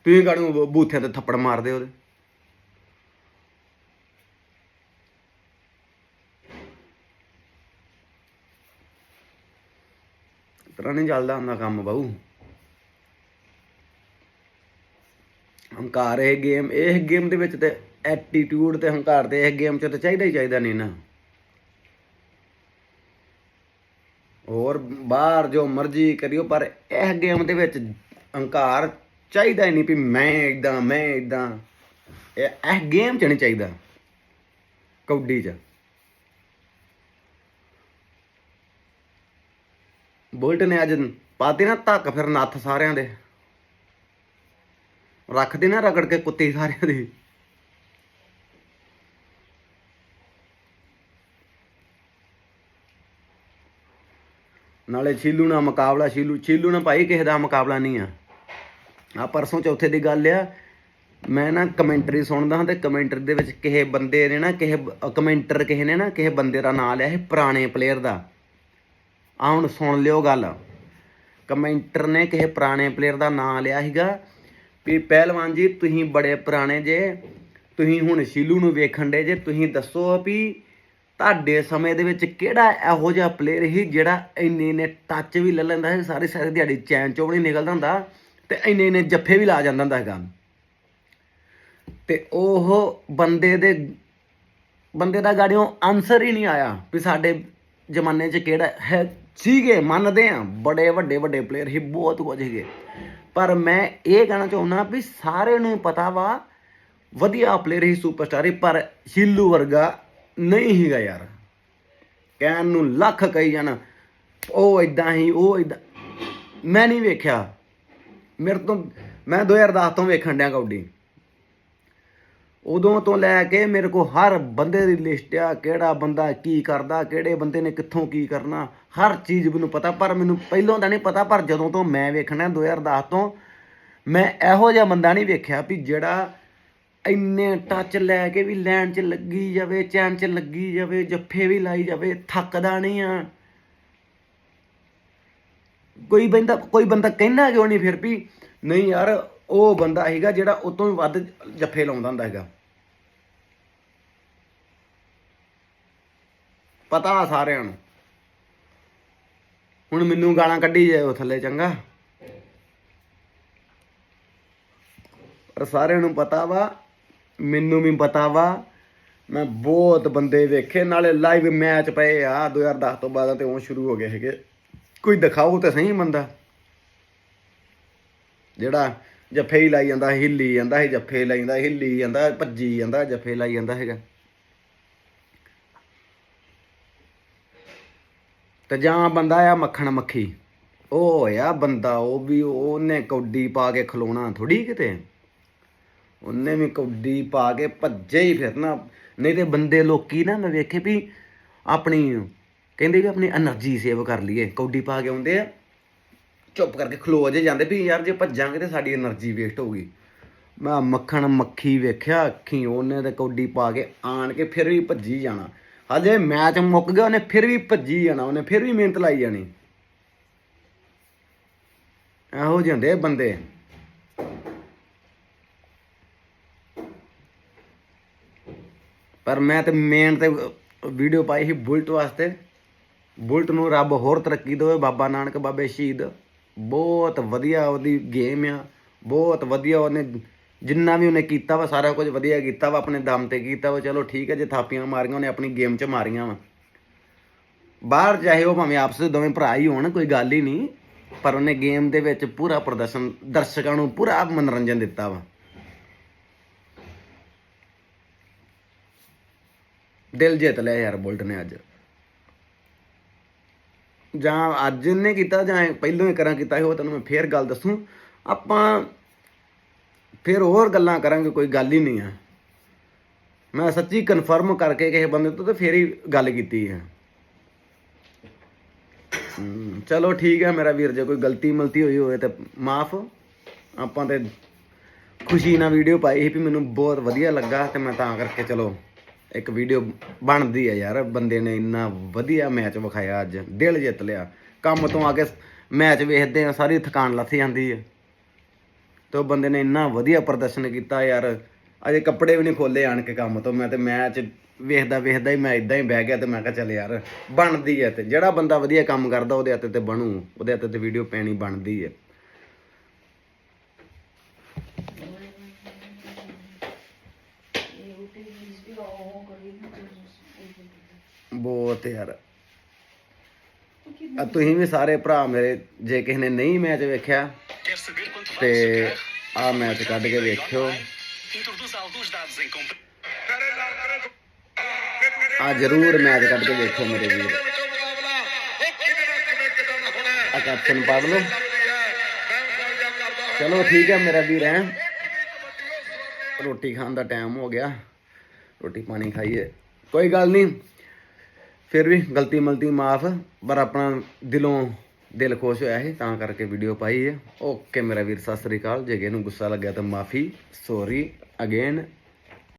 ਤੁਸੀਂ ਗਾੜੂ ਬੂਥਿਆਂ ਤੇ ਥੱਪੜ ਮਾਰਦੇ ਉਹਦੇ। ਤਰ੍ਹਾਂ ਨਹੀਂ ਚੱਲਦਾ ਹੁੰਦਾ ਕੰਮ ਬਾਊ। ਹੰਕਾਰ ਇਹ ਗੇਮ ਇਹ ਗੇਮ ਦੇ ਵਿੱਚ ਤੇ ਐਟੀਟਿਊਡ ਤੇ ਹੰਕਾਰ ਤੇ ਇਹ ਗੇਮ ਚ ਤਾਂ ਚਾਹੀਦਾ ਹੀ ਚਾਹੀਦਾ ਨਹੀਂ ਨਾ ਹੋਰ ਬਾਹਰ ਜੋ ਮਰਜ਼ੀ ਕਰਿਓ, ਪਰ ਇਹ ਗੇਮ ਦੇ ਵਿੱਚ ਹੰਕਾਰ ਚਾਹੀਦਾ ਹੀ ਨਹੀਂ ਵੀ ਮੈਂ ਇਦਾਂ ਮੈਂ ਇਦਾਂ ਇਹ ਇਹ ਗੇਮ ਚ ਨਹੀਂ ਚਾਹੀਦਾ ਕਬੱਡੀ ਚ। ਬੁਲਟ ਨੇ ਅੱਜ ਪਾਤੇ ਨਾ ਧੱਕ ਫਿਰ ਨੱਥ ਸਾਰਿਆਂ ਦੇ। ਰੱਖਦੇ ਨਾ ਰਗੜ ਕੇ ਕੁੱਤੇ ਸਾਰਿਆਂ ਦੀ। ਨਾਲੇ ਛੀਲੂ ਨਾਲ ਮੁਕਾਬਲਾ, ਛੀਲੂ ਛੀਲੂ ਨਾਲ ਭਾਈ ਕਿਸੇ ਦਾ ਮੁਕਾਬਲਾ ਨਹੀਂ ਆ। ਆ ਪਰਸੋਂ ਚੌਥੇ ਦੀ ਗੱਲ ਆ। ਮੈਂ ਨਾ ਕਮੈਂਟਰੀ ਸੁਣਦਾ ਹਾਂ ਤੇ ਕਮੈਂਟਰੀ ਦੇ ਵਿੱਚ ਕਿਸੇ ਬੰਦੇ ਨੇ ਨਾ, ਕਿਸੇ ਕਮੈਂਟਰ ਕਿਸੇ ਨੇ ਨਾ, ਕਿਸੇ ਬੰਦੇ ਦਾ ਨਾਂ ਲਿਆ ਇਹ ਪੁਰਾਣੇ ਪਲੇਅਰ ਦਾ। ਆ ਹੁਣ ਸੁਣ ਲਿਓ ਗੱਲ। ਕਮੈਂਟਰ ਨੇ ਕਿਸੇ ਪੁਰਾਣੇ ਪਲੇਅਰ ਦਾ ਨਾਂ ਲਿਆ ਸੀਗਾ। ਵੀ ਪਹਿਲਵਾਨ ਜੀ, ਤੁਸੀਂ ਬੜੇ ਪੁਰਾਣੇ ਜੇ, ਤੁਸੀਂ ਹੁਣ ਸ਼ੀਲੂ ਨੂੰ ਵੇਖਣ ਦੇ ਜੇ, ਤੁਸੀਂ ਦੱਸੋ ਵੀ ਤੁਹਾਡੇ ਸਮੇਂ ਦੇ ਵਿੱਚ ਕਿਹੜਾ ਇਹੋ ਜਿਹਾ ਪਲੇਅਰ ਸੀ ਜਿਹੜਾ ਇੰਨੇ ਨੇ ਟੱਚ ਵੀ ਲੈ ਲੈਂਦਾ ਸੀ, ਸਾਰੀ ਸਾਰੀ ਦਿਹਾੜੀ ਚੈਨ ਚੋਂ ਵੀ ਨਹੀਂ ਨਿਕਲਦਾ ਹੁੰਦਾ ਤੇ ਇੰਨੇ ਇੰਨੇ ਜੱਫੇ ਵੀ ਲਾ ਜਾਂਦਾ ਹੁੰਦਾ ਹੈਗਾ ਤੇ ਉਹ ਬੰਦੇ ਦੇ, ਬੰਦੇ ਦਾ ਗਾੜੀਆਂ ਆਨਸਰ ਹੀ ਨਹੀਂ ਆਇਆ ਵੀ ਸਾਡੇ ਜ਼ਮਾਨੇ 'ਚ ਕਿਹੜਾ ਹੈ, ਸੀਗੇ, ਮੰਨਦੇ ਆ, ਬੜੇ ਵੱਡੇ ਵੱਡੇ ਪਲੇਅਰ ਸੀ, ਬਹੁਤ ਕੁਝ ਸੀਗੇ। ਪਰ ਮੈਂ ਇਹ ਕਹਿਣਾ ਚਾਹੁੰਦਾ ਵੀ ਸਾਰੇ ਨੂੰ ਪਤਾ ਵਾ, ਵਧੀਆ ਪਲੇਅਰ ਹੀ ਸੁਪਰਸਟਾਰ ਹੀ, ਪਰ ਸ਼ੀਲੂ ਵਰਗਾ ਨਹੀਂ ਹੀਗਾ ਯਾਰ। ਕਹਿਣ ਨੂੰ ਲੱਖ ਕਹੀ ਜਾਣ, ਉਹ ਇਦਾਂ ਹੀ, ਉਹ ਇਦਾਂ ਮੈਂ ਨਹੀਂ ਵੇਖਿਆ। ਮੇਰੇ ਤੋਂ, ਮੈਂ 2010 ਤੋਂ ਵੇਖਣ ਡਿਆ ਕੌਡੀ ਉਦੋਂ ਤੋਂ ਲੈ ਕੇ ਮੇਰੇ ਕੋ ਹਰ ਬੰਦੇ ਦੀ ਲਿਸਟ ਆ, ਕਿਹੜਾ ਬੰਦਾ ਕੀ ਕਰਦਾ, ਕਿਹੜੇ ਬੰਦੇ ਨੇ ਕਿੱਥੋਂ ਕੀ ਕਰਨਾ। ਹਰ ਚੀਜ਼ ਮੈਨੂੰ ਪਤਾ, ਪਰ ਮੈਨੂੰ ਪਹਿਲਾਂ ਤਾਂ ਨਹੀਂ ਪਤਾ, ਪਰ ਜਦੋਂ ਤੋਂ ਮੈਂ ਵੇਖਣਾ 2010 ਤੋਂ, ਮੈਂ ਇਹੋ ਜਿਹਾ ਬੰਦਾ ਨਹੀਂ ਵੇਖਿਆ ਵੀ ਜਿਹੜਾ ਇੰਨੇ ਟੱਚ ਲੈ ਕੇ ਵੀ ਲੈਣ 'ਚ ਲੱਗੀ ਜਾਵੇ, ਚੈਨ 'ਚ ਲੱਗੀ ਜਾਵੇ, ਜੱਫੇ ਵੀ ਲਾਈ ਜਾਵੇ, ਥੱਕਦਾ ਨਹੀਂ ਆ। ਕੋਈ ਬੰਦਾ ਕੋਈ ਬੰਦਾ ਕਹਿੰਦਾ ਕਿਉਂ ਨਹੀਂ ਫਿਰ ਵੀ, ਨਹੀਂ ਯਾਰ, ਉਹ ਬੰਦਾ ਹੈਗਾ ਜਿਹੜਾ ਉਤੋਂ ਵੀ ਵੱਧ ਜੱਫੇ ਲਾਉਂਦਾ ਹੁੰਦਾ ਹੈਗਾ। ਪਤਾ ਸਾਰਿਆਂ ਨੂੰ। ਹੁਣ ਮੈਨੂੰ ਗਾਲਾਂ ਕੱਢੀ ਜਾਇਓ ਥੱਲੇ ਚੰਗਾ। ਪਰ ਸਾਰਿਆਂ ਨੂੰ ਪਤਾ ਵਾ, ਮੈਨੂੰ ਵੀ ਪਤਾ ਵਾ, ਮੈਂ ਬਹੁਤ ਬੰਦੇ ਵੇਖੇ, ਨਾਲੇ ਲਾਈਵ ਮੈਚ ਪਏ ਆ 2010 ਤੋਂ ਬਾਅਦ ਤੇ ਉਹ ਸ਼ੁਰੂ ਹੋ ਗਏ ਹੈਗੇ। ਕੋਈ ਦਿਖਾਓ ਤਾਂ ਸਹੀ ਬੰਦਾ। ਜਿਹੜਾ ਜੱਫੇ ਹੀ ਲਾਈ ਜਾਂਦਾ, ਹਿੱਲੀ ਜਾਂਦਾ ਸੀ ਜੱਫੇ ਲਾਈ ਜਾਂਦਾ, ਹਿੱਲੀ ਜਾਂਦਾ, ਭੱਜੀ ਜਾਂਦਾ, ਜੱਫੇ ਲਾਈ ਜਾਂਦਾ ਹੈਗਾ। ਤੇ ਜਾਂ ਬੰਦਾ ਆ ਮੱਖਣ ਮੱਖੀ। ਉਹ ਹੋਇਆ ਬੰਦਾ, ਉਹ ਵੀ ਉਹਨੇ ਕੌਡੀ ਪਾ ਕੇ ਖਲੋਣਾ ਥੋੜੀ ਕਿਤੇ। ਉਹਨੇ ਵੀ ਕੌਡੀ ਪਾ ਕੇ ਭੱਜੇ ਹੀ ਫਿਰਨਾ। ਨਹੀਂ ਤੇ ਬੰਦੇ ਲੋਕੀ ਨਾ ਮੈਂ ਵੇਖੇ ਵੀ ਆਪਣੀ, ਕਹਿੰਦੇ ਵੀ ਆਪਣੀ એનર્ਜੀ ਸੇਵ ਕਰ ਲਈਏ। ਕੌਡੀ ਪਾ ਕੇ ਆਉਂਦੇ ਆ, ਚੁੱਪ ਕਰਕੇ ਖਲੋ ਜੇ ਜਾਂਦੇ ਵੀ ਯਾਰ ਜੇ ਭੱਜਾਂਗੇ ਤੇ ਸਾਡੀ એનર્ਜੀ ਵੇਸਟ ਹੋ ਗਈ ਮੈਂ ਮੱਖਣ ਮੱਖੀ ਵੇਖਿਆ, ਅੱਖੀ ਉਹਨੇ ਤੇ ਕੌਡੀ ਪਾ ਕੇ ਆਣ ਕੇ ਫਿਰ ਵੀ ਭੱਜੀ ਜਾਣਾ। ਹਜੇ ਮੈਚ ਮੁੱਕ ਗਿਆ, ਉਹਨੇ ਫਿਰ ਵੀ ਭੱਜੀ ਜਾਣਾ, ਉਹਨੇ ਫਿਰ ਵੀ ਮਿਹਨਤ ਲਾਈ ਜਾਣੀ। ਇਹੋ ਜਿਹੇ ਹੁੰਦੇ ਬੰਦੇ। ਪਰ ਮੈਂ ਤੇ ਮੇਨ ਤੇ ਵੀਡੀਓ ਪਾਈ ਸੀ ਬੁਲਟ ਵਾਸਤੇ। ਬੁਲਟ ਨੂੰ ਰੱਬ ਹੋਰ ਤਰੱਕੀ ਦੇਵੇ, ਬਾਬਾ ਨਾਨਕ, ਬਾਬੇ ਸ਼ਹੀਦ। ਬਹੁਤ ਵਧੀਆ ਉਹਦੀ ਗੇਮ ਆ, ਬਹੁਤ ਵਧੀਆ ਉਹਨੇ ਜਿੰਨਾ ਵੀ ਉਹਨੇ ਕੀਤਾ ਵਾ, ਸਾਰਾ ਕੁਝ ਵਧੀਆ ਕੀਤਾ ਵਾ, ਆਪਣੇ ਦਮ ਤੇ ਕੀਤਾ ਵਾ। ਚਲੋ ਠੀਕ ਹੈ, ਜੇ ਥਾਪੀਆਂ ਮਾਰੀਆਂ, ਉਹਨੇ ਆਪਣੀ ਗੇਮ 'ਚ ਮਾਰੀਆਂ ਵਾ। ਬਾਹਰ ਚਾਹੇ ਉਹ ਭਾਵੇਂ ਆਪਸ ਵਿੱਚ ਦੋਵੇਂ ਭਰਾ ਹੀ ਹੋਣ, ਕੋਈ ਗੱਲ ਹੀ ਨਹੀਂ। ਪਰ ਉਹਨੇ ਗੇਮ ਦੇ ਵਿੱਚ ਪੂਰਾ ਪ੍ਰਦਰਸ਼ਨ, ਦਰਸ਼ਕਾਂ ਨੂੰ ਪੂਰਾ ਮਨੋਰੰਜਨ ਦਿੱਤਾ ਵਾ। ਦਿਲ ਜਿੱਤ ਲਿਆ ਯਾਰ ਬੁਲਟ ਨੇ ਅੱਜ। ਜਾਂ ਅੱਜ ਨੇ ਕੀਤਾ, ਜਾਂ ਪਹਿਲੋਂ ਹੀ ਕਰਾਂ ਕੀਤਾ ਉਹ ਤੈਨੂੰ ਮੈਂ ਫੇਰ ਗੱਲ ਦੱਸੂ। ਆਪਾਂ ਫਿਰ ਹੋਰ ਗੱਲਾਂ ਕਰਾਂਗੇ, ਕੋਈ ਗੱਲ ਹੀ ਨਹੀਂ ਆ ਮੈਂ ਸੱਚੀ ਕਨਫਰਮ ਕਰਕੇ ਕਿਸੇ ਬੰਦੇ ਤੋਂ ਤੇ ਫੇਰ ਹੀ ਗੱਲ ਕੀਤੀ ਹੈ। ਚਲੋ ਠੀਕ ਹੈ ਮੇਰਾ ਵੀਰ, ਜੇ ਕੋਈ ਗਲਤੀ ਮਲਤੀ ਹੋਈ ਹੋਵੇ ਤੇ ਮਾਫ। ਆਪਾਂ ਤੇ ਖੁਸ਼ੀ ਨਾਲ ਵੀਡੀਓ ਪਾਈ ਸੀ ਵੀ ਮੈਨੂੰ ਬਹੁਤ ਵਧੀਆ ਲੱਗਾ ਤੇ ਮੈਂ ਤਾਂ ਕਰਕੇ ਚਲੋ ਇੱਕ ਵੀਡੀਓ ਬਣਦੀ ਆ ਯਾਰ, ਬੰਦੇ ਨੇ ਇੰਨਾ ਵਧੀਆ ਮੈਚ ਵਿਖਾਇਆ ਅੱਜ, ਦਿਲ ਜਿੱਤ ਲਿਆ। ਕੰਮ ਤੋਂ ਆ ਕੇ ਮੈਚ ਵੇਖਦੇ ਆ ਸਾਰੀ ਥਕਾਨ ਲੱਥ ਜਾਂਦੀ ਹੈ। ਤੇ ਉਹ ਬੰਦੇ ਨੇ ਇੰਨਾ ਵਧੀਆ ਪ੍ਰਦਰਸ਼ਨ ਕੀਤਾ ਯਾਰ। ਅਜੇ ਕੱਪੜੇ ਵੀ ਨਹੀਂ ਖੋਲੇ ਆਣ ਕੇ ਕੰਮ ਤੋਂ। ਮੈਂ ਤੇ ਮੈਚ ਵੇਖਦਾ ਵੇਖਦਾ ਹੀ ਮੈਂ ਇਦਾਂ ਹੀ ਬਹਿ ਗਿਆ ਤੇ ਮੈਂ ਕਿਹਾ ਚੱਲ ਯਾਰ, ਬਣਦੀ ਹੈ ਤੇ। ਜਿਹੜਾ ਬੰਦਾ ਵਧੀਆ ਕੰਮ ਕਰਦਾ ਉਹਦੇ ਹੱਥ ਤੇ ਬਣੂ। ਉਹਦੇ ਹੱਥ ਤੇ ਵੀਡੀਓ ਪੈਣੀ ਬਣਦੀ ਹੈ ਬਹੁਤ ਯਾਰ। ਤੁਸੀਂ ਵੀ ਸਾਰੇ ਭਰਾ ਮੇਰੇ, ਜੇ ਕਿਸੇ ਨੇ ਨਹੀਂ ਮੈਚ ਵੇਖਿਆ ਤੇ? ਆ ਮੈਚ ਕੱਢ ਕੇ ਵੇਖਿਓ. ਆ ਜਰੂਰ ਮੈਚ ਕੱਢ ਕੇ ਵੇਖੋ ਮੇਰੇ ਵੀਰ ਆ ਕੈਪਸ਼ਨ ਪੜ ਲਓ ਚਲੋ ਠੀਕ ਹੈ ਮੇਰਾ ਵੀਰ ਹੈ ਰੋਟੀ ਖਾਣ ਦਾ ਟਾਈਮ ਹੋ ਗਿਆ ਰੋਟੀ ਪਾਣੀ ਖਾਈਏ ਕੋਈ ਗੱਲ ਨਹੀਂ ਫਿਰ ਵੀ ਗਲਤੀ ਮਲਤੀ ਮਾਫ ਪਰ ਆਪਣਾ ਦਿਲੋਂ ਦਿਲ ਖੁਸ਼ ਹੋਇਆ ਸੀ, ਤਾਂ ਕਰਕੇ ਵੀਡੀਓ ਪਾਈ ਹੈ ਓਕੇ, ਮੇਰਾ ਵੀਰ, ਸਤਿ ਸ੍ਰੀ ਅਕਾਲ। ਜੇ ਕਿਸੇ ਨੂੰ ਗੁੱਸਾ ਲੱਗਿਆ ਤਾਂ ਮਾਫੀ ਸੌਰੀ ਅਗੇਨ